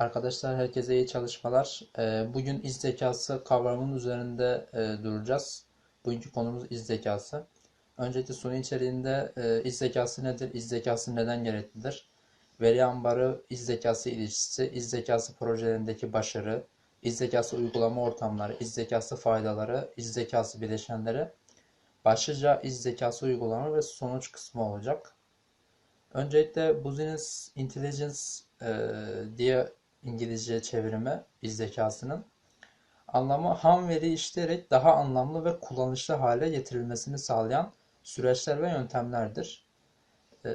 Arkadaşlar herkese iyi çalışmalar. Ee, Bugün iz zekası kavramının üzerinde e, duracağız. Bugünkü konumuz iz zekası. Öncelikle sonu içeriğinde e, iz zekası nedir, iz zekası neden gereklidir? Veri ambarı, iz zekası ilişkisi, iz zekası projelerindeki başarı, iz zekası uygulama ortamları, iz zekası faydaları, iz zekası bileşenleri, başlıca iz zekası uygulama ve sonuç kısmı olacak. Öncelikle Business Intelligence e, diye İngilizce çevirimi iz zekasının anlamı ham veri işleyerek daha anlamlı ve kullanışlı hale getirilmesini sağlayan süreçler ve yöntemlerdir. E,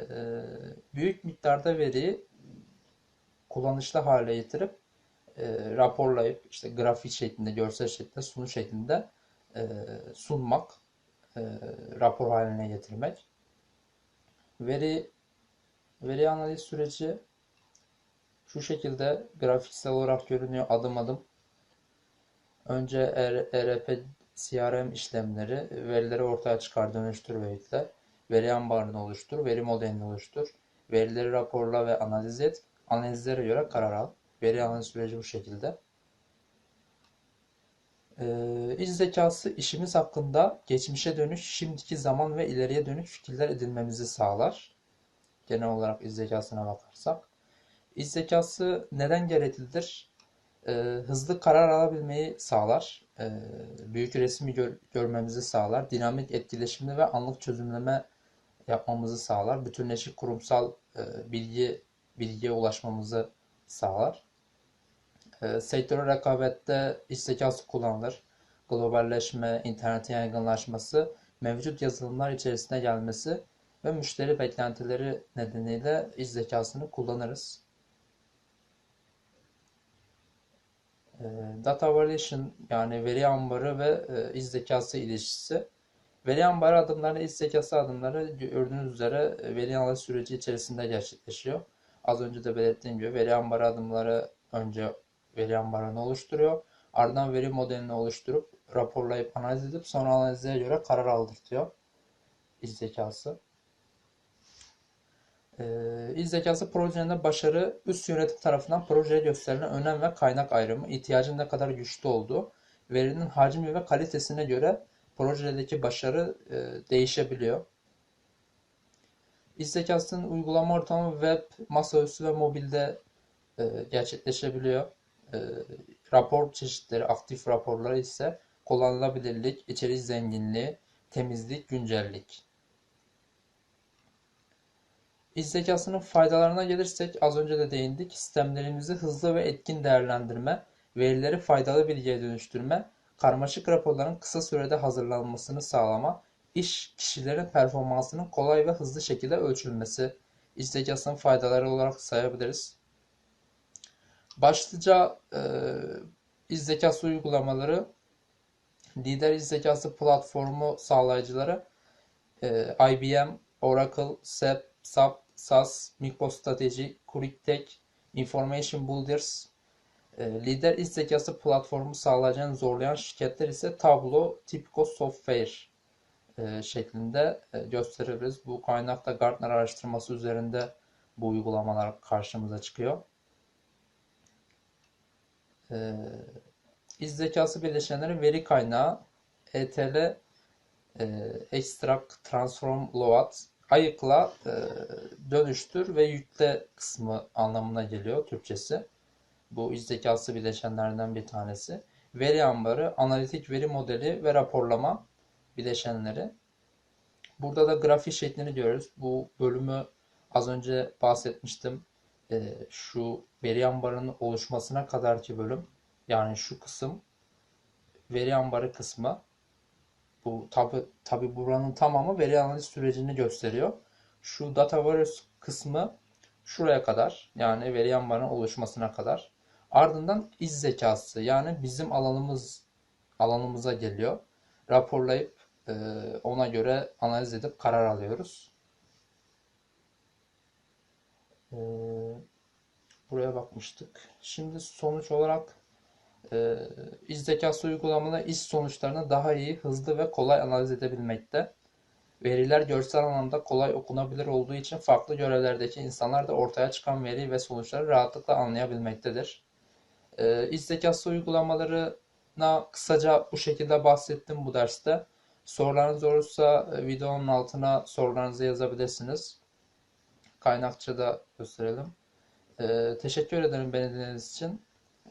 büyük miktarda veriyi kullanışlı hale getirip e, raporlayıp işte grafik şeklinde, görsel şeklinde, sunu şeklinde e, sunmak, rapor haline getirmek. Veri veri analiz süreci şu şekilde grafiksel olarak görünüyor adım adım. Önce ERP CRM işlemleri verileri ortaya çıkar, dönüştür ve yükle. Veri ambarını oluştur, veri modelini oluştur. Verileri raporla ve analiz et. Analizlere göre karar al. Veri analiz süreci bu şekilde. Ee, iş zekası işimiz hakkında geçmişe dönük, şimdiki zaman ve ileriye dönük fikirler edinmemizi sağlar. Genel olarak iş zekasına bakarsak. İş zekası neden gereklidir? Ee, hızlı karar alabilmeyi sağlar. Ee, büyük resmi gör, görmemizi sağlar. Dinamik etkileşimli ve anlık çözümleme yapmamızı sağlar. Bütünleşik kurumsal e, bilgi bilgiye ulaşmamızı sağlar. E, sektörel rekabette iş zekası kullanılır. Globalleşme, internetin yaygınlaşması, mevcut yazılımlar içerisine gelmesi ve müşteri beklentileri nedeniyle iş zekasını kullanırız. Data validation yani veri ambarı ve e, iş zekası ilişkisi. Veri ambarı adımları, iş zekası adımları gördüğünüz üzere e, veri analiz süreci içerisinde gerçekleşiyor. Az önce de belirttiğim gibi veri ambarı adımları önce veri ambarını oluşturuyor. Ardından veri modelini oluşturup raporlayıp analiz edip sonra analize göre karar aldırtıyor. İş zekası. Ee, iş zekası projelerinde başarı üst yönetim tarafından projeye gösterilen önem ve kaynak ayrımı, ihtiyacın ne kadar güçlü olduğu, verinin hacmi ve kalitesine göre projedeki başarı e, değişebiliyor. İş zekasının uygulama ortamı web, masaüstü ve mobilde e, gerçekleşebiliyor. E, rapor çeşitleri, aktif raporları ise kullanılabilirlik, içerik zenginliği, temizlik, güncellik. İş zekasının faydalarına gelirsek az önce de değindik. Sistemlerimizi hızlı ve etkin değerlendirme, verileri faydalı bilgiye dönüştürme, karmaşık raporların kısa sürede hazırlanmasını sağlama, iş kişilerin performansının kolay ve hızlı şekilde ölçülmesi iş zekasının faydaları olarak sayabiliriz. Başlıca e, iş zekası uygulamaları lider iş zekası platformu sağlayıcıları e, IBM, Oracle, SAP, SAP, SAS, MicroStrategy, QuickTech, Information Builders, e, lider iş zekası platformu sağlayacağını zorlayan şirketler ise Tableau, Tipico Software e, şeklinde e, gösterebiliriz. Bu kaynakta Gartner araştırması üzerinde bu uygulamalar karşımıza çıkıyor. İş zekası bileşenleri veri kaynağı, ETL, Extract, Transform, Load, ayıkla, dönüştür ve yükle kısmı anlamına geliyor Türkçesi. Bu iş zekası bileşenlerinden bir tanesi. Veri ambarı, analitik veri modeli ve raporlama bileşenleri. Burada da grafik şeklini görüyoruz. Bu bölümü az önce bahsetmiştim. E, şu veri ambarının oluşmasına kadarki bölüm yani şu kısım veri ambarı kısmı bu tabi tabi buranın tamamı veri analiz sürecini gösteriyor. Şu data warehouse kısmı şuraya kadar yani veri ambarının oluşmasına kadar. Ardından iz zekası yani bizim alanımız alanımıza geliyor. Raporlayıp ee, ona göre analiz edip karar alıyoruz. Ee, buraya bakmıştık. Şimdi sonuç olarak e, iş zekası uygulamaları iş sonuçlarını daha iyi, hızlı ve kolay analiz edebilmekte. Veriler görsel anlamda kolay okunabilir olduğu için farklı görevlerdeki insanlar da ortaya çıkan veri ve sonuçları rahatlıkla anlayabilmektedir. Ee, İş zekası uygulamalarına kısaca bu şekilde bahsettim bu derste. Sorularınız olursa e, videonun altına sorularınızı yazabilirsiniz. Kaynakça da gösterelim. Ee, teşekkür ederim beni dinlediğiniz için.